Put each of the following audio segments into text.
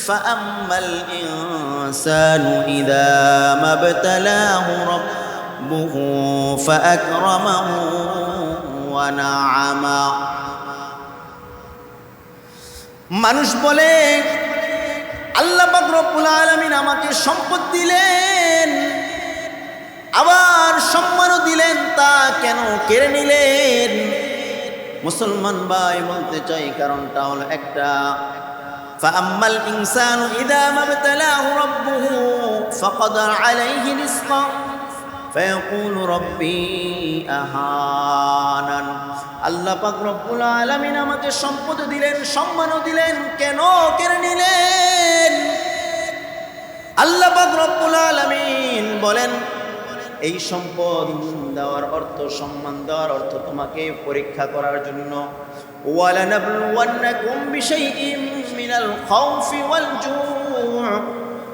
فأما الإنسان إذا ما ابتلاه ربه فأكرمه ونعمه মানুষ বলে আল্লাহ পাক রব্বুল আলামিন আমাকে সম্পদ দিলেন আবার সম্মানও দিলেন তা কেন কেড়ে নিলেন মুসলমান ভাই বলতে চাই কারণটা হলো একটা فأما الإنسان إذا ما ابتلاه ربه فقدر عليه رزقه فيقول ربي أهانن আল্লাহ পাক রব্বুল আলামিন আমাকে সম্পদ দিলেন সম্মানও দিলেন কেন কেড়ে নিলেন আল্লাহ পাক রব্বুল আলামিন বলেন এই সম্পদ দেওয়ার অর্থ সম্মান দেওয়ার অর্থ তোমাকে পরীক্ষা করার জন্য ওয়ালানাবলুওয়ান্নাকুম বিশাইইম মিনাল খাউফি ওয়াল জুউ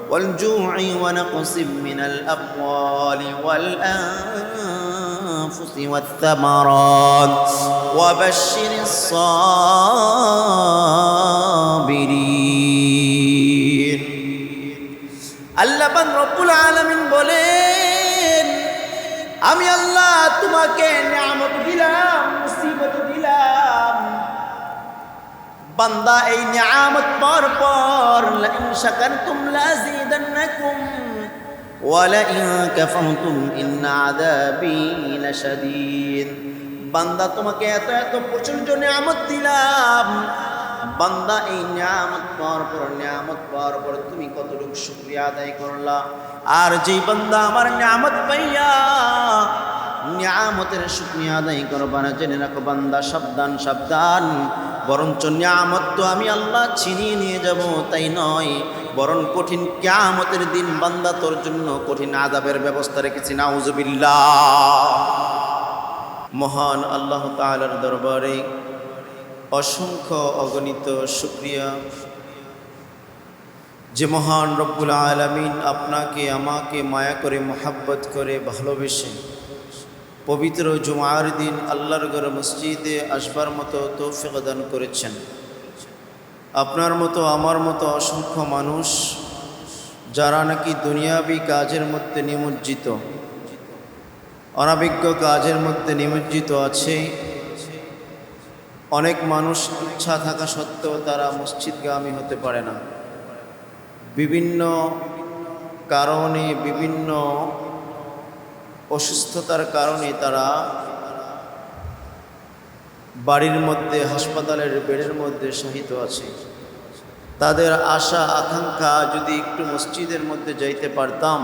والجوع ونقص من الأموال والأنفس والثمرات وبشر الصابرين আল্লাহ পাক রব্বুল আলামিন বলেন আমি আল্লাহ তোমাকে নিয়ামত বান্দা, এই নিয়ামত পর পর, লাইন শাকারতুম লাযিদান্নাকুম ওয়ালাইন কাফারতুম ইন আযাবি লাশাদীদ। বান্দা, তোমাকে এত এত প্রচণ্ড নিয়ামত দিলাম। বান্দা, এই নিয়ামত পাওয়ার পর, নিয়ামত পাওয়ার পর তুমি কতটুকু শুক্রিয়া আদায় করলা? আর যেই বান্দা আমার নিয়ামত পাইয়া, নিয়ামতের শুক্রিয়া আদায় করবা না। জেনে রাখো বান্দা, সাবধান সাবধান। বরঞ্চ নিয়ামত তো আমি আল্লাহ ছিনিয়ে নিয়ে যাব, তাই নয়। বরং কঠিন কিয়ামতের দিন বান্দা তোর জন্য কঠিন আদাবের ব্যবস্থা রেখেছি। নাউজুবিল্লাহ। মহান আল্লাহ তাআলার দরবারে অসংখ্য অগণিত শুক্রিয়া। যে মহান রব্বুল আলমিন আপনাকে, আমাকে মায়া করে, মোহাব্বত করে ভালোবেসে পবিত্র জুমার দিন আল্লাহর ঘর মসজিদে আসবার মতো তৌফিক দান করেছেন। আপনার মতো, আমার মতো অসংখ্য মানুষ যারা নাকি দুনিয়াবি কাজের মধ্যে নিমজ্জিত অনাবিজ্ঞ কাজের মধ্যে নিমজ্জিত আছে। অনেক মানুষ ইচ্ছা থাকা সত্ত্বেও তারা মসজিদগামী হতে পারে না। বিভিন্ন কারণে বিভিন্ন অসুস্থতার কারণে তারা বাড়ির মধ্যে, হাসপাতালের বেডের মধ্যে শাহিত আছে। তাদের আশা, আকাঙ্ক্ষা যদি একটু মসজিদের মধ্যে যাইতে পারতাম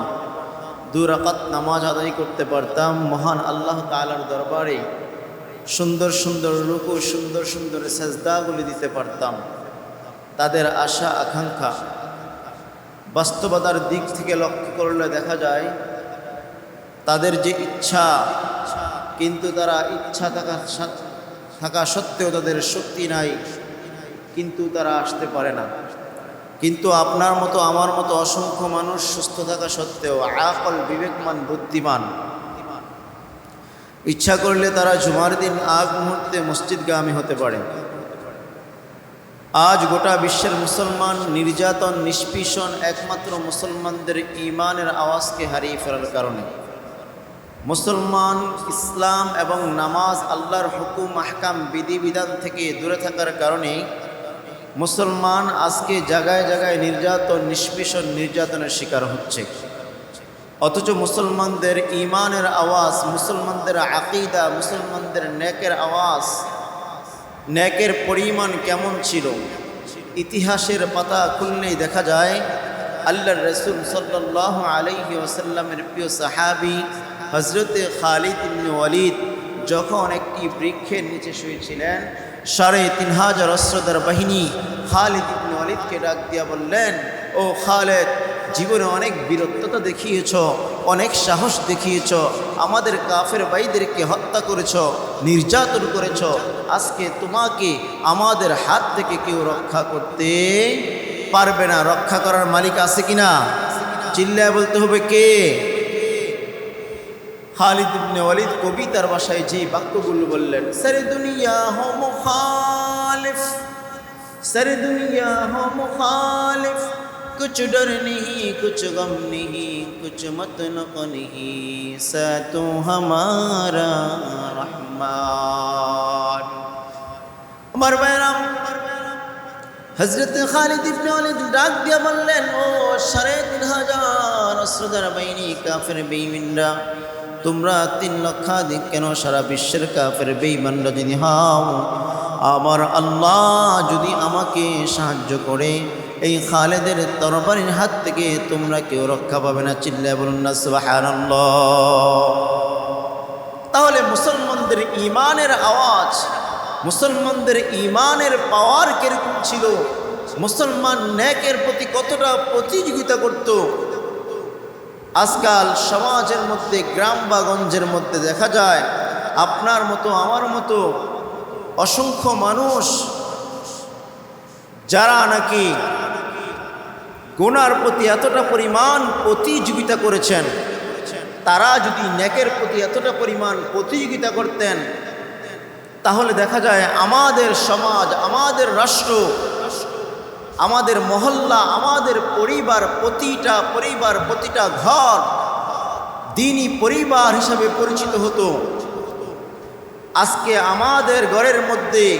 দুরাকাত নামাজ আদায় করতে পারতাম, মহান আল্লাহ তালার দরবারে সুন্দর সুন্দর রুকু, সুন্দর সুন্দর সেজদাগুলি দিতে পারতাম। তাদের আশা, আকাঙ্ক্ষা বাস্তবতার দিক থেকে লক্ষ্য করলে দেখা যায় তাদের যে ইচ্ছা, কিন্তু তারা ইচ্ছা থাকা থাকা সত্ত্বেও তাদের শক্তি নাই, কিন্তু তারা আসতে পারে না। কিন্তু আপনার মতো, আমার মতো অসংখ্য মানুষ সুস্থ থাকা সত্ত্বেও আকল বিবেকমান, বুদ্ধিমান। ইচ্ছা করলে তারা জুমার দিন আগ মুহূর্তে মসজিদগামী হতে পারে। আজ গোটা বিশ্বের মুসলমান, নির্যাতন নিষ্পীষণ একমাত্র মুসলমানদের ইমানের আওয়াজকে হারিয়ে ফেলার কারণে। মুসলমান, ইসলাম এবং নামাজ আল্লাহর হুকুম, আহকাম, বিধিবিধান থেকে দূরে থাকার কারণে মুসলমান আজকে জায়গায় জায়গায় নির্যাতন, নিষ্পীষণ, নির্যাতনের শিকার হচ্ছে। অথচ মুসলমানদের ইমানের আওয়াজ, মুসলমানদের আকিদা, মুসলমানদের নেকের আওয়াজ নেকের পরিমাণ কেমন ছিল? ইতিহাসের পাতা খুললেই দেখা যায় আল্লাহ রসুল সাল্লাহ আলহি ওসাল্লামের প্রিয় সাহাবি হজরতে খালিদ ওয়ালিদ যখন একটি বৃক্ষের নিচে শুয়েছিলেন, সাড়ে তিন হাজার অস্ত্রদার বাহিনী খালিদ ইবনে ওয়ালিদকে ডাক দিয়া বললেন, ও খালেদ, জীবনে অনেক বীরত্বতা দেখিয়েছ, অনেক সাহস দেখিয়েছ, আমাদের কাফের ভাইদেরকে হত্যা করেছ, নির্যাতন করেছ, আজকে তোমাকে আমাদের হাত থেকে কেউ রক্ষা করতে পারবে না, রক্ষা করার মালিক আছে কিনা? চিল্লায় বলতে হবে, কে? খালিদ ইবনে ওয়ালিদ কবিতার ভাষায় যে বাক্যগুলো বললেন সারে দুনিয়া হো মুখালিফ সারে দুনিয়া হো মুখালিফ कुछ डर नहीं कुछ गम नहीं कुछ मतलब नहीं सा तू हमारा रहमान আমার ভাইরাম হজরত খালিদ ইবনে ওয়ালিদ ডাক দিয়ে বললেন ও সাড়ে তিন হাজার অস্ত্রধার বাহিনী কাফের বেইমিনরা তোমরা তিন লক্ষাধিক কেন? সারা বিশ্বের কাফের বেইমানরা যদি হাও, আমার আল্লাহ যদি আমাকে সাহায্য করে, এই খালেদের তরবারির হাত থেকে তোমরা কেউ রক্ষা পাবে না। চিল্লায় বলুন না, সুবহানাল্লাহ। তাহলে মুসলমানদের ইমানের আওয়াজ, মুসলমানদের ইমানের পাওয়ার কীরকম ছিল? মুসলমান ন্যাকের প্রতি কতটা প্রতিযোগিতা করত? আজকাল সমাজের মধ্যে, গ্রাম বা গঞ্জের মধ্যে দেখা যায়, আপনার মতো, আমার মতো অসংখ্য মানুষ, যারা নাকি গোনার প্রতি এতটা পরিমাণ প্রতিযোগিতা করেছেন, তারা যদি ন্যাকের প্রতি এতটা পরিমাণ প্রতিযোগিতা করতেন, তাহলে দেখা যায় আমাদের সমাজ, আমাদের রাষ্ট্র আমাদের মহল্লা, আমাদের পরিবার, প্রতিটা পরিবার, প্রতিটা ঘর দিনই পরিবার হিসাবে পরিচিত হতো। আজকে আমাদের ঘরের মধ্যে,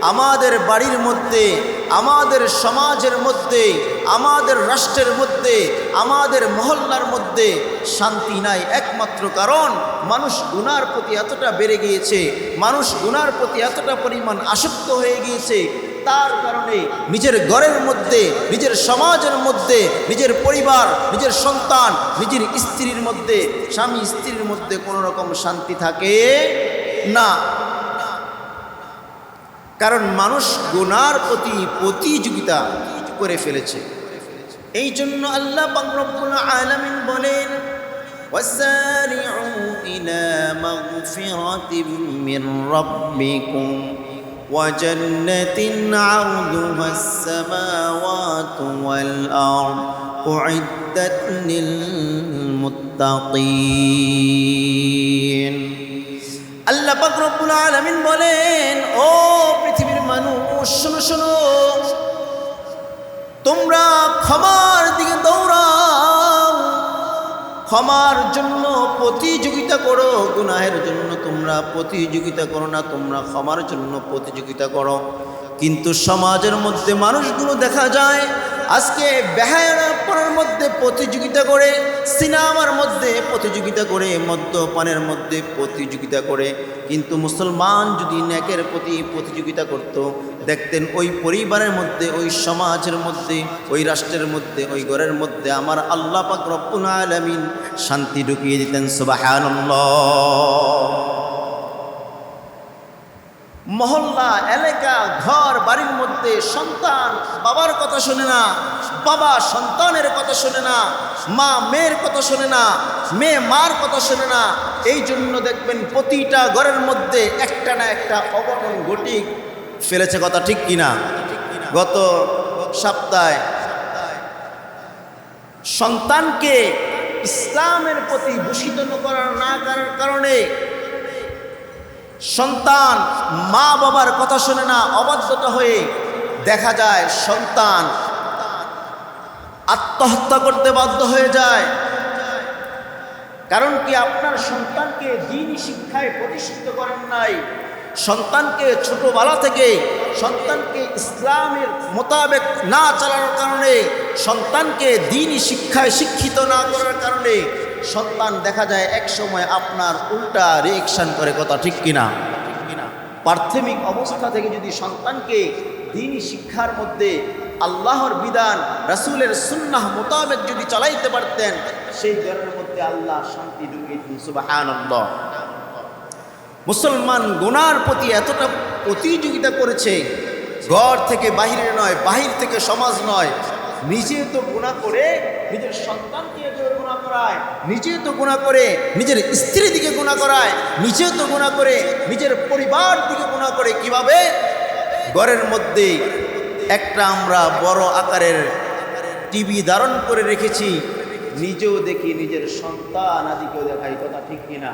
আমাদের বাড়ির মধ্যে, আমাদের সমাজের মধ্যে, আমাদের রাষ্ট্রের মধ্যে, আমাদের মহল্লার মধ্যে শান্তি নাই। একমাত্র কারণ, মানুষ গুনার প্রতি এতটা বেড়ে গিয়েছে, মানুষ গুনার প্রতি এতটা পরিমাণ আসক্ত হয়ে গিয়েছে তার কারণে নিজের ঘরের মধ্যে নিজের সমাজের মধ্যে নিজের পরিবার নিজের সন্তান নিজের স্ত্রীর মধ্যে স্বামী স্ত্রীর মধ্যে কোনো রকম শান্তি থাকে না কারণ মানুষ গুনার প্রতি প্রতিযোগিতা করে ফেলেছে এই জন্য আল্লাহ পাকরব্বুল আলামিন বলেন وسارعوا إلى مغفرة من ربكم وجنة عرضها السماوات والأرض أعدت للمتقين আল্লাহ পাক রব্বুল আলামিন বলেন ও পৃথিবীর মানুষ শোনো শোনো তোমরা ক্ষমার দিকে দৌড়াও ক্ষমার জন্য প্রতিযোগিতা করো, গুনাহের জন্য তোমরা প্রতিযোগিতা করো না, তোমরা ক্ষমার জন্য প্রতিযোগিতা করো। কিন্তু সমাজের মধ্যে মানুষগুলো দেখা যায়, আজকে বেহায়ানাপনের মধ্যে প্রতিযোগিতা করে, সিনেমার মধ্যে প্রতিযোগিতা করে, মদ্যপানের মধ্যে প্রতিযোগিতা করে। কিন্তু মুসলমান যদি ন্যাকের প্রতি প্রতিযোগিতা করত, দেখতেন ওই পরিবারের মধ্যে, ওই সমাজের মধ্যে, ওই রাষ্ট্রের মধ্যে, ওই ঘরের মধ্যে আমার আল্লাহ পাক রব্বুল আলামিন শান্তি ঢুকিয়ে দিতেন, সুবহানাল্লাহ। মহল্লা, এলাকা, ঘর, বাড়ির মধ্যে সন্তান, বাবার কথা শোনে না, বাবা সন্তানের কথা শোনে না, মা মেয়ের কথা শোনে না, মেয়ে মার কথা শোনে না, এই জন্য দেখবেন প্রতিটা ঘরের মধ্যে একটা না একটা অঘটন ঘটি ফেলেছে কথা ঠিক কিনা? গত সপ্তাহে সন্তানকে ইসলামের প্রতি ভূষিত করার না করার কারণে সন্তান মা বাবার কথা শোনে না অবাধ্যতা হয়ে দেখা যায় সন্তান আত্মহত্যা করতে বাধ্য হয়ে যায়। কারণ কি আপনার সন্তানকে দিনই শিক্ষায় প্রতিষ্ঠিত করেন নাই। সন্তানকে ছোটবেলা থেকে সন্তানকে ইসলামের মোতাবেক না চালানোর কারণে সন্তানকে দিনই শিক্ষায় শিক্ষিত না করার কারণে সন্তান দেখা যায় এক সময় আপনার উল্টা রিয়েকশন করে কথা, ঠিক কিনা? প্রাথমিক অবস্থা থেকে যদি সন্তানকে দিনই শিক্ষার মধ্যে আল্লাহর বিধান, রাসূলের সুন্নাহ মোতাবেক যদি চালাইতে পারতেন, সেই ঘরের মধ্যে আল্লাহ শান্তি দিন সুবহানাল্লাহ। মুসলমান গুনার প্রতি এতটা প্রতিযোগিতা করেছে, ঘর থেকে বাহিরে নয়, বাহির থেকে সমাজ নয়, নিজে তো গুণা করে নিজের সন্তানকে করায়, নিজে তো গুণা করে নিজের স্ত্রী দিকে গুণা করায়, নিজে তো গুণা করে নিজের পরিবার দিকে গুণা করে কীভাবে? ঘরের মধ্যে একটা আমরা বড় আকারের টিভি ধারণ করে রেখেছি, নিজেও দেখি নিজের সন্তান আদিকেও দেখাই, কথা ঠিক কিনা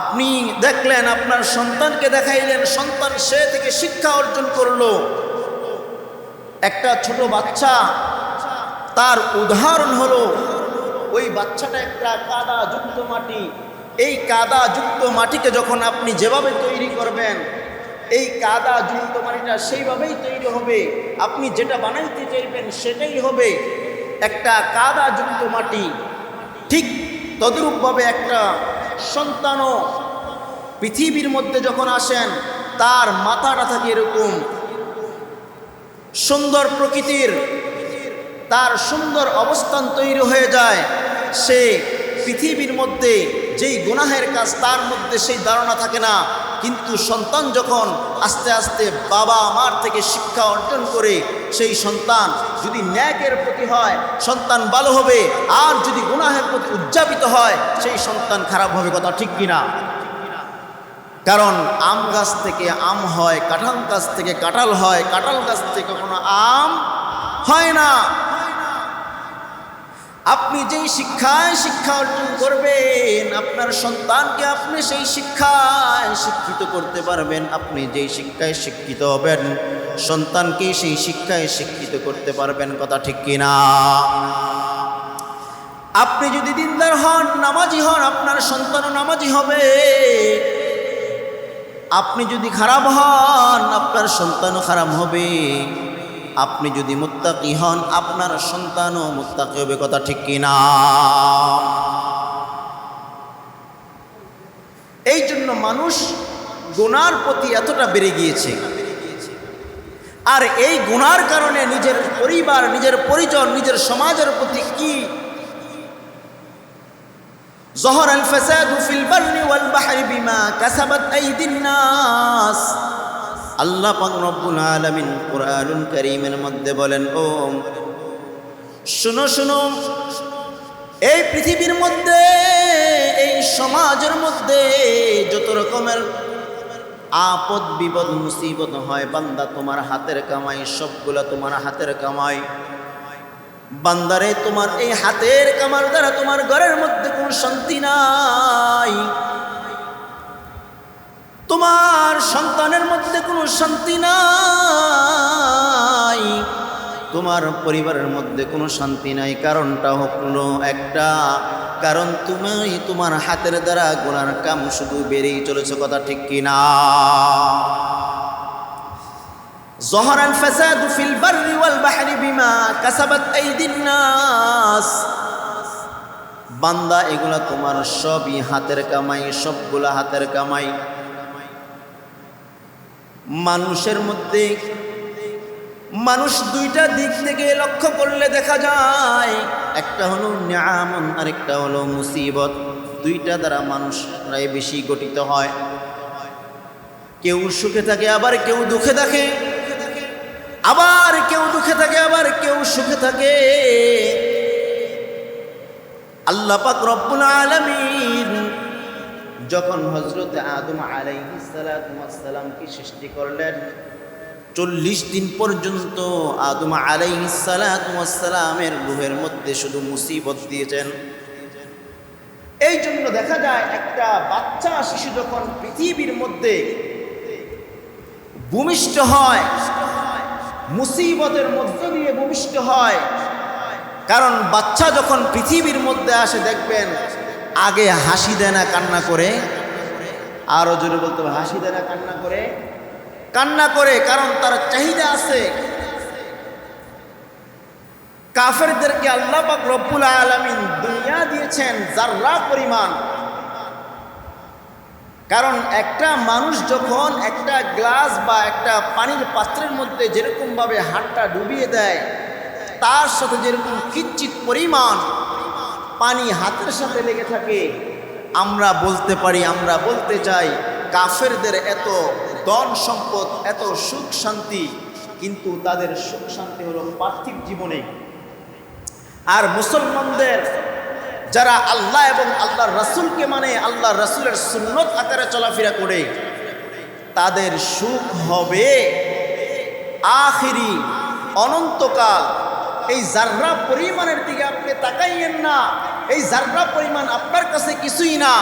আপনি দেখলেন আপনার সন্তানকে দেখাইলেন, সন্তান সে থেকে শিক্ষা অর্জন করল। একটা ছোট বাচ্চা, তার উদাহরণ হলো ওই বাচ্চাটা একটা কাদা যুক্ত মাটি। এই কাদা যুক্ত মাটিকে যখন আপনি যেভাবে তৈরি করবেন, এই কাদা যুক্ত মাটিটা সেইভাবেই তৈরি হবে। আপনি যেটা বানাইতে চাইবেন সেটাই হবে। একটা কাদা যুক্ত মাটি। ঠিক তদরূপভাবে একটা সন্তানও পৃথিবীর মধ্যে যখন আসেন, তার মাথাটা থাকে এরকম। সুন্দর প্রকৃতির, তার সুন্দর অবস্থান তৈরি হয়ে যায়। সে পৃথিবীর মধ্যে যেই গুনাহের কাজ, তার মধ্যে সেই ধারণা থাকে না। কিন্তু সন্তান যখন আস্তে আস্তে বাবা মার থেকে শিক্ষা অর্জন করে, সেই সন্তান যদি ন্যাকের প্রতি হয়, সন্তান ভালো হবে। আর যদি গুনাহের প্রতি উদযাপিত হয়, সেই সন্তান খারাপ হবে কথা ঠিক কিনা? কারণ আম গাছ থেকে আম হয়, কাঁঠাল গাছ থেকে কাঁঠাল হয়, কাঁঠাল গাছ থেকে কোনো আম হয় না। আপনি যেই শিক্ষায় শিক্ষা অর্জন করবেন, আপনার সন্তানকে আপনি সেই শিক্ষায় শিক্ষিত করতে পারবেন, আপনি যেই শিক্ষায় শিক্ষিত হবেন সন্তানকে সেই শিক্ষায় শিক্ষিত করতে পারবেন, কথা ঠিক কিনা আপনি যদি দিনদার হন, নামাজি হন, আপনার সন্তানও নামাজি হবে। আপনি যদি খারাপ হন, আপনার সন্তানও খারাপ হবে। আপনি যদি মুত্তাকি হন, আপনার সন্তানও মুত্তাকি হবে, কথা ঠিক কিনা এই জন্য মানুষ গোনার প্রতি এতটা বেড়ে গিয়েছে। আর এই গুণার কারণে নিজের পরিবার, নিজের পরিজন, নিজের সমাজের প্রতি কি? জহর আল ফাসাদু ফিল বাহরি ওয়াল বাহরি বিমা কাসাবাত আইদিন নাস আল্লাহ পাক রব্বুল আলামিন কোরআনুল কারীমের মধ্যে বলেন, ও শুনো শুনো, এই পৃথিবীর মধ্যে, এই সমাজের মধ্যে যত রকমের আপদ বিপদ, মুসিবত হয়, বান্দা তোমার হাতের কামাই, সবগুলা তোমার হাতের কামাই। বান্দারে, তোমার এই হাতের কামার দ্বারা তোমার ঘরের মধ্যে কোনো শান্তি নাই। তোমার সন্তানের মধ্যে কোনো শান্তি নাই তোমার পরিবারের মধ্যে কোনো শান্তি নাই কারণটা হলো একটা কারণ তুমি তোমার হাতের দ্বারা গোনার কাম শুধু বেড়েই চলেছে কথা ঠিক কিনা ظهر الفساد في البر والبحر بما كسبت أيدي الناس বান্দা এগুলা তোমার সবই হাতের কামাই সবগুলা হাতের কামাই মানুষের মধ্যে মানুষ দুইটা দিক থেকে লক্ষ্য করলে দেখা যায়, একটা হলো নিয়ামন আরেকটা হলো মুসিবত। দুইটা দ্বারা মানুষ প্রায় বেশি গঠিত হয়। কেউ সুখে থাকে, আবার কেউ দুঃখে থাকে। আবার কেউ দুঃখে থাকে, আবার কেউ সুখে থাকে। আল্লাহ পাক রব্বুল আলামিন যখন হজরত আদম আলাইসালামকে সৃষ্টি করলেন? চল্লিশ দিন পর্যন্ত আদম আলাইসালামের রুহের মধ্যে শুধু মুসিবত দিয়েছেন। এই জন্য দেখা যায় একটা বাচ্চা শিশু যখন পৃথিবীর মধ্যে ভূমিষ্ঠ হয়, মুসিবতের মধ্য দিয়ে ভূমিষ্ঠ হয়, কারণ বাচ্চা যখন পৃথিবীর মধ্যে আসে, দেখবেন আগে হাসি দেয় না, কান্না করে। আরও জোরে বলতে হবে, হাসি দেয় না, কান্না করে। কান্না করে, কারণ তার চাহিদা আছে। কাফেরদেরকে আল্লাহ পাক রব্বুল আলমিন দুনিয়া দিয়েছেন যার্রা পরিমাণ। কারণ একটা মানুষ যখন একটা গ্লাস বা একটা পানির পাত্রের মধ্যে যেরকমভাবে হাতটা ডুবিয়ে দেয়, তার সাথে যেরকম কিচ্ছিত পরিমাণ পানি হাতের সাথে লেগে থাকে। আমরা বলতে পারি, আমরা বলতে চাই, কাফেরদের এত ধন সম্পদ, এত সুখ শান্তি, কিন্তু তাদের সুখ শান্তি হলো পার্থিব জীবনে। আর মুসলমানদের যারা আল্লাহ এবং আল্লাহর রাসুলকে মানে আল্লাহ রাসুলের সুন্নত আকারে চলাফেরা করে, তাদের সুখ হবে আখিরি, অনন্তকাল। এই জাররা পরিমাণের দিকে আপনি তাকাইয়েন না। এই জার্রা পরিমাণ আপনার কাছে কিছুই না।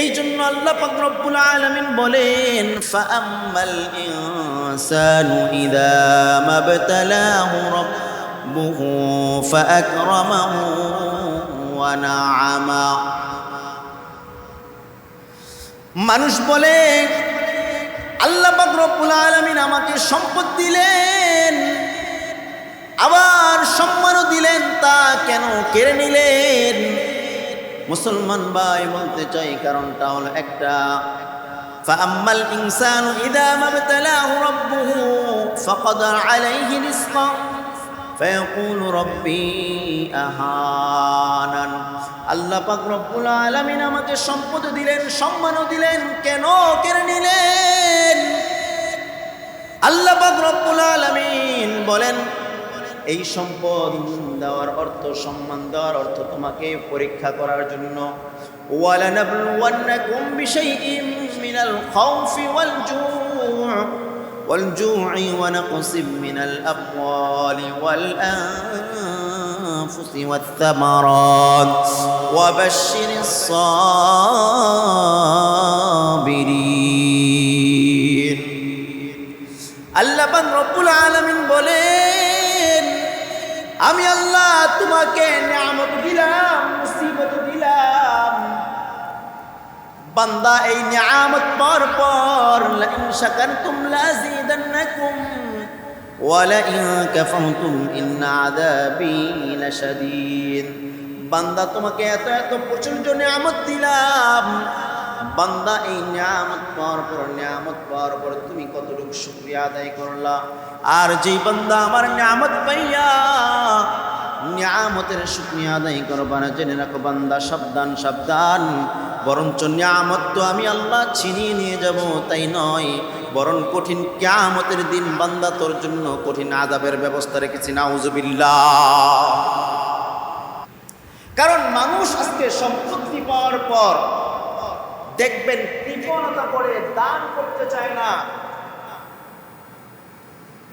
এই জন্য আল্লাহ রব্বুল আলমিন বলেন, ফাআম্মাল ইনসানু ইযা মাবতালাহু রাব্বুহু ফাআকরামাহু ওয়া নাআমা। মানুষ বলে, আল্লাহ রব্বুল আলমিন আমাকে সম্পদ দিলেন। আবার সম্মানও দিলেন তা কেন কেড়ে নিলেন মুসলমান ভাই বলতে চাই কারণটা হলো একটা فأما الإنسان إذا ما ابتلاه ربه فقدر عليه رزقه فيقول ربي أهانن আল্লাহ পাক রব্বুল আলামিন আমাকে সম্পদ দিলেন সম্মানও দিলেন কেন কেড়ে নিলেন আল্লাহ পাক রব্বুল আলামিন বলেন এই সম্পদ দেওয়ার অর্থ সম্মান দেওয়ার অর্থ তোমাকে পরীক্ষা করার জন্য ওয়ালানাবলুওয়ান্নাকুম বিশাইইম মিনাল খাউফি ওয়াল জুউ والجوع ونقص من الأموال والأنفس والثمرات وبشر الصابرين আল্লাহ পাক রব্বুল আলামিন বলেন আমি আল্লাহ তোমাকে নিয়ামত দিলাম, মুসিবত দিলাম। বান্দা, এই নিয়ামত পর পর, লাইন শাকারতুম লাযিদান্নাকুম ওয়ালাইন কাফারতুম ইন আযাবি লাশাদীদ। বান্দা, তোমাকে এত এত প্রচণ্ড নিয়ামত দিলাম। বান্দা এই নিয়ামত পাওয়ার পর, নিয়ামত পাওয়ার পর তুমি কতটুকু শুক্রিয়া আদায় করলা? আর যেই বান্দা আমার নিয়ামত পাইয়া নিয়ামতের শুক্রিয়া আদায় করবা না, জেনে রাখো বান্দা, সাবধান সাবধান। বরঞ্চ নিয়ামত তো আমি আল্লাহ ছিনিয়ে নিয়ে যাব, তাই নয়। বরং কঠিন কিয়ামতের দিন বান্দা তোর জন্য কঠিন আদাবের ব্যবস্থা রেখেছি, নাউজুবিল্লাহ। কারণ মানুষ আজকে সম্পত্তি পাওয়ার পর দেখবেন কৃপণতা করে দান করতে চায় না।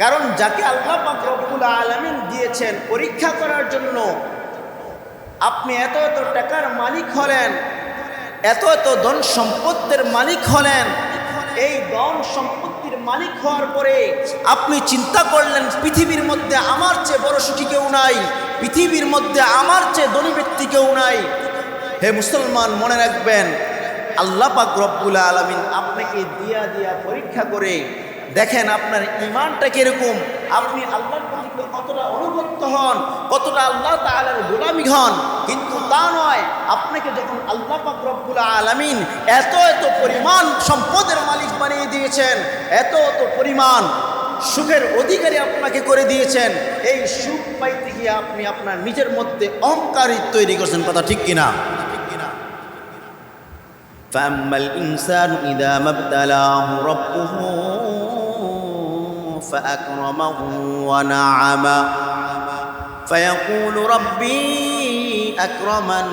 কারণ যাকে আল্লাহ পাক রব্বুল আলামিন দিয়েছেন পরীক্ষা করার জন্য, আপনি এত এত টাকার মালিক হলেন, এত এত ধন সম্পত্তির মালিক হলেন, এই ধন সম্পত্তির মালিক হওয়ার পরে আপনি চিন্তা করলেন, পৃথিবীর মধ্যে আমার চেয়ে বড় সুখী কেউ নাই, পৃথিবীর মধ্যে আমার চেয়ে ধনী ব্যক্তি কেউ নাই। হে মুসলমান, মনে রাখবেন আল্লাহ পাক রব্বুল আলমিন আপনাকে দিয়া দিয়া পরীক্ষা করে দেখেন আপনার ইমানটা কীরকম? আপনি আল্লাহর প্রতি কতটা অনুগত হন, কতটা আল্লাহ তাআলার গোলামি হন? কিন্তু তা নয়, আপনাকে যখন আল্লাহ পাক রব্বুল আলামিন এত এত পরিমাণ সম্পদের মালিক বানিয়ে দিয়েছেন, এত এত পরিমাণ সুখের অধিকারী আপনাকে করে দিয়েছেন, এই সুখ পাইতে গিয়ে আপনি আপনার নিজের মধ্যে অহংকারী তৈরি করছেন, কথা ঠিক কিনা? فأما الإنسان إذا ما ابتلاه ربه فأكرمه ونعمه فيقول ربي أكرمن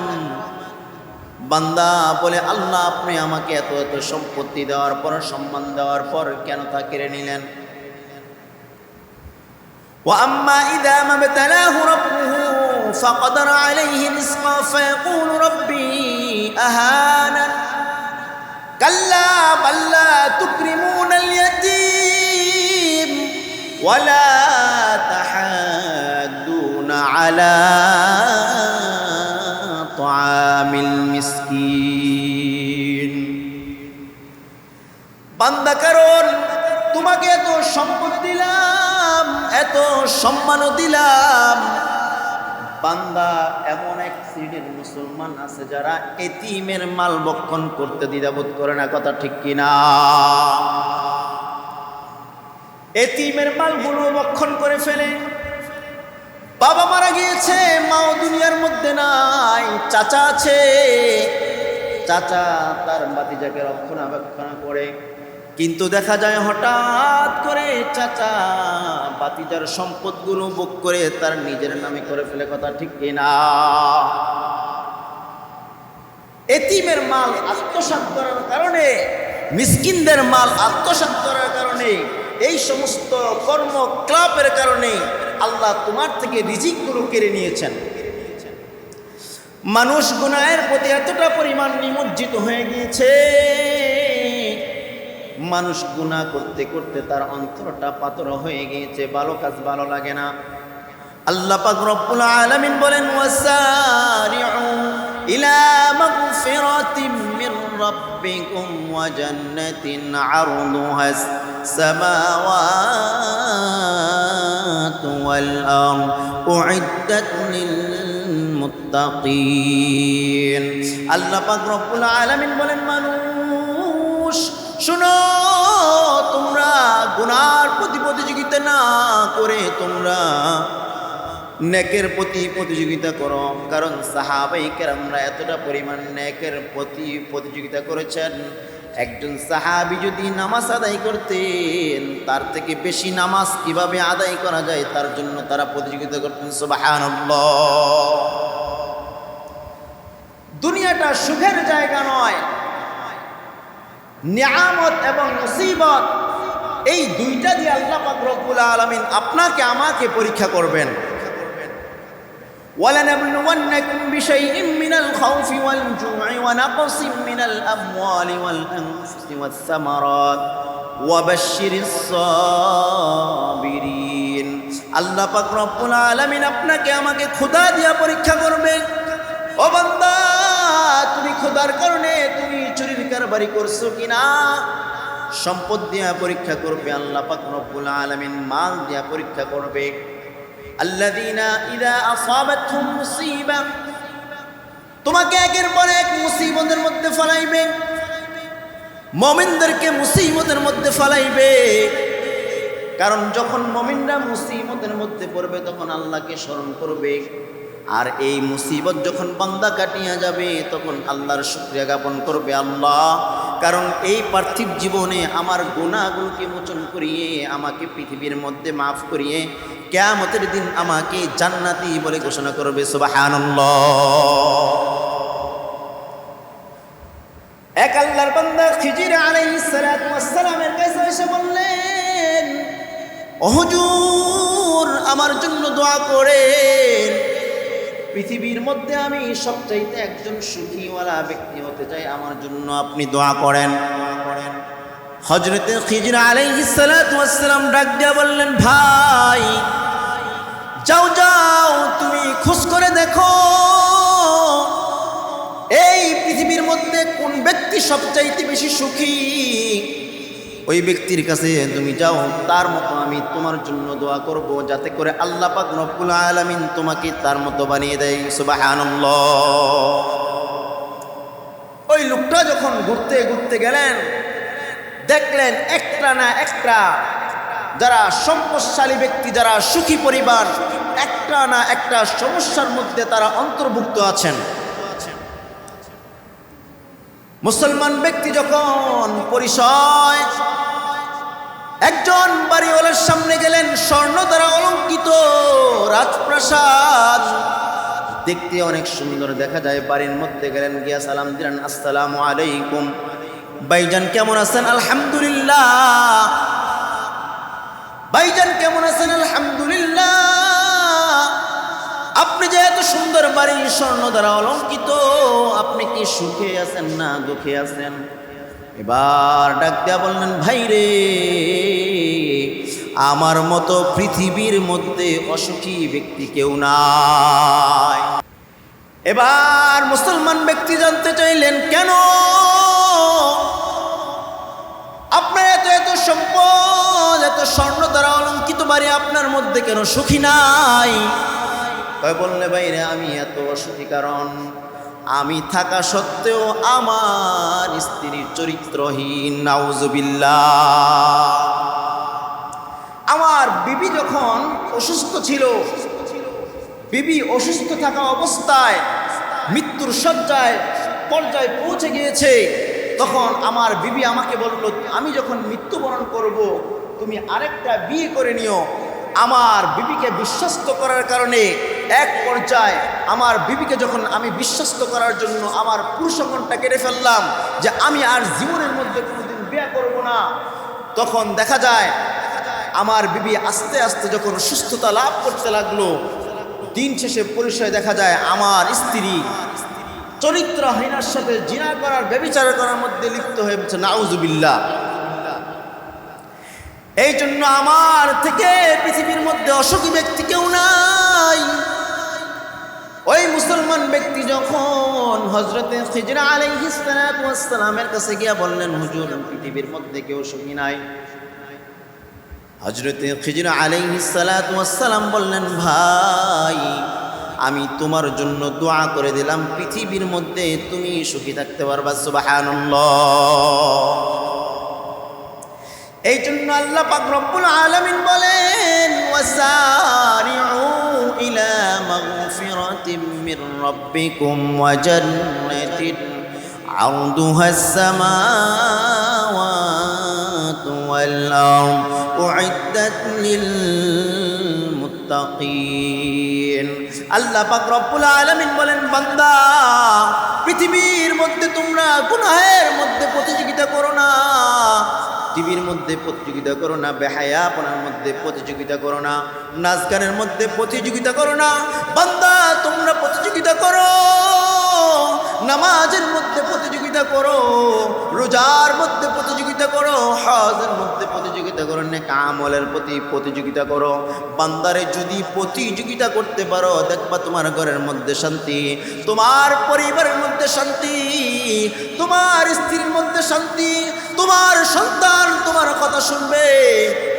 বান্দা বলে আল্লাহ আপনি আমাকে এত এত সম্পত্তি দেওয়ার পর সম্মান দেওয়ার পর কেন তা কেড়ে নিলেন وأما إذا ما ابتلاه ربه فقدر عليه رزقه فيقول ربي أهانا كلا بل لا تكرمون اليتيم ولا تحاضون على طعام المسكين বান্দা কারণ তোমাকে এত সম্পদ দিলাম এত সম্মানও দিলাম বান্দা এমন এক শ্রেণির মুসলমান আছে যারা এতিমের মাল বক্ষণ করতে দ্বিধাবোধ করে না, কথা ঠিক কিনা এতিমের মালগুলো বক্ষণ করে ফেলে। বাবা মারা গিয়েছে, মাও দুনিয়ার মধ্যে নাই, চাচা আছে। চাচা তার বাতিজাকে রক্ষণাবেক্ষণা করে। কিন্তু দেখা যায় হঠাৎ করে চাচা বাতিজার সম্পদগুলো বুক করে তার নিজের নামে করে ফেলে কথা ঠিক কিনা? এতিমের মাল আত্মসাৎ করার কারণে, মিসকিনদের মাল আত্মসাৎ করার কারণে, এই সমস্ত কর্মক্লাপের কারণে আল্লাহ তোমার থেকে রিজিকগুলো কেড়ে নিয়েছেন। মানুষ গুনায়ের প্রতি এতটা পরিমাণ নিমজ্জিত হয়ে গিয়েছে। মানুষ গুনাহ করতে করতে তার অন্তরটা পাতর হয়ে গিয়েছে, ভালো কাজ ভালো লাগে না। আল্লাহ পাক রব্বুল আলামিন বলেন, ওয়াসারিউ ইলা মাগফিরাতিম মির রাব্বিকুম ওয়া জান্নাতিন আরদুহাস সামাওয়াত ওয়াল আরদ উইদ্দাত লিল মুত্তাকিন। আল্লাহ পাক রব্বুল আলামিন বলেন, মানুষ শুনো, তোমরা গুনার প্রতি প্রতিযোগিতা না করে তোমরা নেকের প্রতি প্রতিযোগিতা করো। কারণ সাহাবাই কেরামরা এতটা পরিমাণ নেকের প্রতি প্রতিযোগিতা করেছেন। একজন সাহাবি যদি নামাজ আদায় করতেন, তার থেকে বেশি নামাজ কীভাবে আদায় করা যায়, তার জন্য তারা প্রতিযোগিতা করতেন। সুবহানাল্লাহ। দুনিয়াটা সুখের জায়গা নয়। নিয়ামত এবং মুসিবত এই দুইটা দিয়ে আল্লাহ পাক রব্বুল আলামিন আপনাকে আমাকে পরীক্ষা করবেন ولنبلونكم بشيء من الخوف والجوع ونقص من الأموال والأنفس والثمرات وبشر الصابرين আল্লাহ পাক রব্বুল আলামিন আপনাকে আমাকে খোদা দিয়া পরীক্ষা করবেন ও বান্দা তুমি খোদার কারণে তুমি চুরির কারবারি করছ কিনা? সম্পদ দিয়া পরীক্ষা করবে আল্লাহ পাক রব্বুল আলামিন, মাল দিয়া পরীক্ষা করবে। আল্লাযীনা ইযা আসাবাতহুম মুসিবা, তোমাকে একের পর এক মুসিবতের মধ্যে ফলাইবে। মমিনদেরকে মুসিবতের মধ্যে ফলাইবে। কারণ যখন মমিনরা মুসিবতের মধ্যে পড়বে, তখন আল্লাহকে স্মরণ করবে। আর এই মুসিবত যখন বান্দা কাটিয়া যাবে, তখন আল্লাহর শুক্রিয়া জ্ঞাপন করবে আল্লাহ। কারণ এই পার্থিব জীবনে আমার গুণাগুলোকে মোচন করিয়ে, আমাকে পৃথিবীর মধ্যে মাফ করিয়ে, কেয়ামতের দিন আমাকে জান্নাতি বলে ঘোষণা করবে, সুবহানাল্লাহ। এক আল্লাহর বান্দা খিজির আলাইহিস সালাতু ওয়াস সালামের কাছে এসে বললেন, ও হুজুর, আমার জন্য দোয়া করেন। পৃথিবীর মধ্যে আমি সবচাইতে একজন সুখীওয়ালা ব্যক্তি হতে চাই, আমার জন্য আপনি দোয়া করেন। করেন হজরতে খিজির আলাইহিস সালাতু ওয়াস সালাম ডাক দিয়া বললেন, ভাই, যাও যাও, তুমি খুশ করে দেখো, এই পৃথিবীর মধ্যে কোন ব্যক্তি সবচাইতে বেশি সুখী? ওই ব্যক্তির কাছে তুমি যাও, তার মতো আমি তোমার জন্য দোয়া করব, যাতে করে আল্লাহ পাক রব্বুল আলামিন তোমাকে তার মতো বানিয়ে দেয়। সুবহানাল্লাহ। ওই লোকটা যখন ঘুরতে ঘুরতে গেলেন, দেখলেন একটা না একটা যারা সম্পদশালী ব্যক্তি, যারা সুখী পরিবার, একটা না একটা সমস্যার মধ্যে তারা অন্তর্ভুক্ত আছেন। মুসলমান ব্যক্তি যখন পরিচয়, একজন বাড়িওয়ালার সামনে গেলেন, স্বর্ণ দ্বারা অলঙ্কিত রাজপ্রাসাদ। দেখতে অনেক সুন্দর দেখা যায়, বাড়ির মধ্যে গেলেন, গিয়া সালাম দিলেন, আসসালামু আলাইকুম। ভাইজান, কেমন আছেন? আলহামদুলিল্লাহ। ভাইজান, কেমন আছেন? আলহামদুলিল্লাহ। সুন্দর বাড়ি স্বর্ণ দ্বারা অলঙ্কিত। আপনি কি সুখে আছেন না দুঃখে আছেন? এবার ডাক দেয়া বললেন, ভাই রে, আমার মতো পৃথিবীর মধ্যে অসুখী ব্যক্তি কেউ নাই। এবার মুসলমান ব্যক্তি জানতে চাইলেন, কেন? আপনার এত এত সম্পদ, এত স্বর্ণ দ্বারা অলঙ্কিত বাড়ি আপনার মধ্যে কেন সুখী নাই? কয়, বললে বাইরে আমি এত অসুখী কারণ আমি থাকা সত্ত্বেও আমার স্ত্রীর চরিত্রহীন, নাউজুবিল্লাহ। আমার বিবি যখন অসুস্থ ছিল, বিবি অসুস্থ থাকা অবস্থায় মৃত্যুর শয্যায় পর্যায়ে পৌঁছে গিয়েছে, তখন আমার বিবি আমাকে বলল, আমি যখন মৃত্যুবরণ করব, তুমি আরেকটা বিয়ে করে নিও। আমার বিবিকে বিশ্বস্ত করার কারণে এক পর্যায়ে আমার বিবিকে যখন আমি বিশ্বস্ত করার জন্য আমার পুরুষঙ্গনটা কেটে ফেললাম যে আমি আর জীবনের মধ্যে কোনোদিন বিয়ে করব না, তখন দেখা যায় আমার বিবি আস্তে আস্তে যখন সুস্থতা লাভ করতে লাগল, দিন শেষে পরিচয় দেখা যায় আমার স্ত্রী চরিত্রহীনার সাথে জিনা করার, ব্যবিচার করার মধ্যে লিপ্ত হয়েছে নাউজুবিল্লাহ। এই জন্য আমার থেকে পৃথিবীর মধ্যে অসুখী ব্যক্তি কেউ নাই। হজরতে খিজরা আলাইহিস সালাতু ওয়াস সালামের কাছে গিয়া বললেন, হুজুর পৃথিবীর মধ্যে কেউ সুখী নাই। হজরতে খিজরা আলাইহিস সালাতু বললেন, ভাই, আমি তোমার জন্য দোয়া করে দিলাম, পৃথিবীর মধ্যে তুমি সুখী থাকতে পারবা, সুবহানাল্লাহ। এই জন্য আল্লাহ পাক রব্বুল আলামিন বলেন, ওয়াসারিউ ইলা মাগফিরাতিম মির রাব্বিকুম ওয়া জান্নাতিন আরদুহা السماوات والأرض أعدت للمتقين আল্লাহ পাক রব্বুল আলামিন বলেন বান্দা পৃথিবীর মধ্যে তোমরা গুনাহের মধ্যে প্রতিযোগিতা করো না টিভির মধ্যে প্রতিযোগিতা করো না, বেহায়াপনার মধ্যে প্রতিযোগিতা করো না নাচ গানের মধ্যে প্রতিযোগিতা করো না, বান্দা তোমরা প্রতিযোগিতা করো, নামাজের মধ্যে প্রতিযোগিতা করো, রোজার মধ্যে প্রতিযোগিতা করো, হজের মধ্যে প্রতিযোগিতা করো, নেক আমলের প্রতি প্রতিযোগিতা করো। বান্দারে যদি প্রতিযোগিতা করতে পারো, দেখবা তোমার ঘরের মধ্যে শান্তি, তোমার পরিবারের মধ্যে শান্তি, তোমার স্ত্রীর মধ্যে শান্তি, তোমার সন্তান তোমার কথা শুনবে,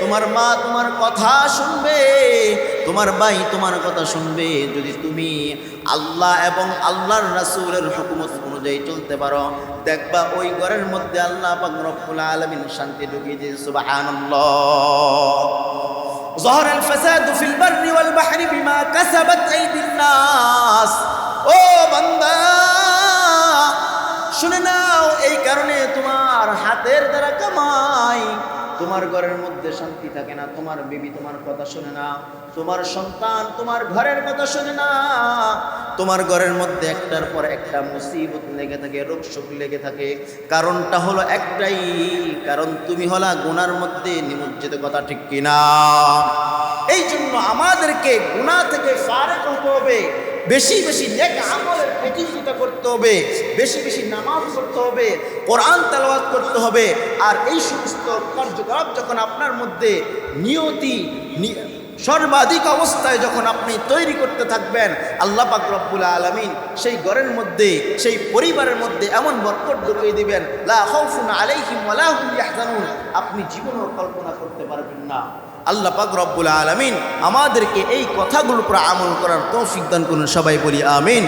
তোমার মা তোমার কথা শুনবে তোমার ভাই তোমার কথা শুনবে যদি তুমি আল্লাহ এবং আল্লাহর রাসূলের হুকুমত অনুযায়ী চলতে পারো দেখবা ওই ঘরের মধ্যে আল্লাহ পাক রব্বুল আলামিন শান্তি ঢুকিয়ে দিয়ে সুবহানাল্লাহ ظهر الفساد في البر والبحر بما كسبت أيدي الناس ও বান্দা শুনে নাও এই কারণে তোমার হাতের দ্বারা কামাই তোমার ঘরের মধ্যে শান্তি থাকে না, তোমার বিবি তোমার কথা শুনে না, তোমার সন্তান তোমার ঘরের কথা শুনে না। তোমার ঘরের মধ্যে একটার পর একটা মুসিবত লেগে থাকে রোগ শোক লেগে থাকে। কারণটা হলো একটাই, কারণ তুমি হলা গুনার মধ্যে নিমজ্জিত কথা ঠিক কিনা। এই জন্য আমাদেরকে গুণা থেকে ফারেক হতে হবে। বেশি বেশি নেক আমলের করতে হবে, বেশি বেশি নামাজ পড়তে হবে, কোরআন তেলাওয়াত করতে হবে, আর এই সমস্ত কার্যকলাপ যখন আপনার মধ্যে নিয়তি সর্বাধিক অবস্থায় যখন আপনি তৈরি করতে থাকবেন, আল্লাহ পাক রব্বুল আলমিন সেই ঘরের মধ্যে, সেই পরিবারের মধ্যে এমন বরকত ঢুকিয়ে দিবেন, লা আলাইহিম আপনি জীবনেও কল্পনা করতে পারবেন না। আল্লাহ পাক রব্বুল আলমিন আমাদেরকে এই কথাগুলোর উপর আমল করার তৌফিক দান করুন, সবাই বলি আমিন।